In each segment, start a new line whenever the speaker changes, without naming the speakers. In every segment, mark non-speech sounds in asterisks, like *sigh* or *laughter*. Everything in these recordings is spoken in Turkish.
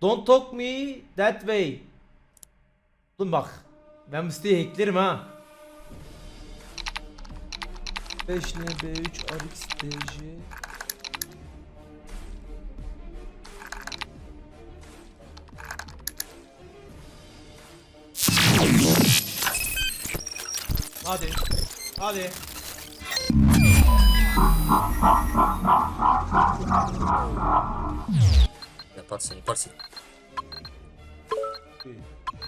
Don't talk me that way. Oğlum bak. Ben bu siteyi hacklerim ha. 5 ne B3 RX TC Hadi. Hadi.
Yaparsın yaparsın.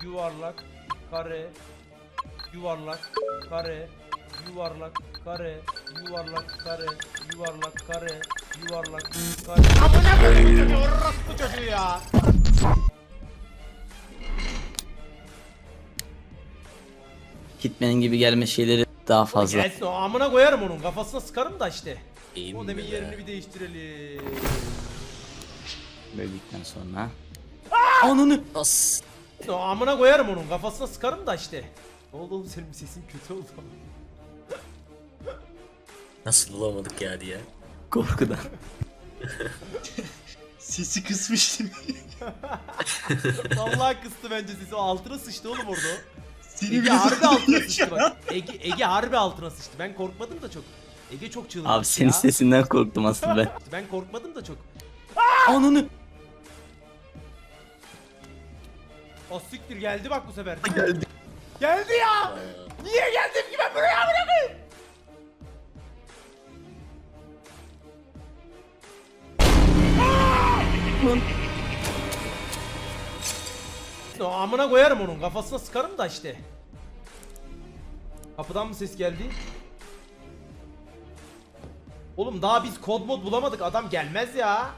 Yuvarlak, kare, yuvarlak, kare, yuvarlak, kare, yuvarlak, kare, yuvarlak, kare, yuvarlak, kare. Amına koyayım çocuğu, orospu çocuğu ya.
Hitman gibi gelme şeyleri daha fazla.
Gelsin o amına koyarım onun kafasına sıkarım da işte.
İyiyim
O demin
be.
yerini bir değiştirelim.
Böldükten sonra. Ananı.
As.
O amına koyarım onun kafasına sıkarım da işte. Ne oldu oğlum senin sesin kötü oldu.
Nasıl bulamadık ya diye.
Korkudan. *laughs*
Sesi kısmıştım. *laughs*
Vallahi kıstı bence sesi. O altına sıçtı oğlum orada. o.
Seni
Ege
bile
harbi altına sıçtı bak. Ege, Ege harbi altına sıçtı. Ben korkmadım da çok. Ege çok çığlık
Abi
attı
senin
ya.
sesinden korktum aslında ben.
Ben korkmadım da çok.
Ananı.
O siktir geldi bak bu sefer. *laughs* Geldi. Geldi ya. Niye geldim ki ben buraya amına koyayım? O amına koyarım onun kafasına sıkarım da işte. Kapıdan mı ses geldi? Oğlum daha biz kod mod bulamadık adam gelmez ya.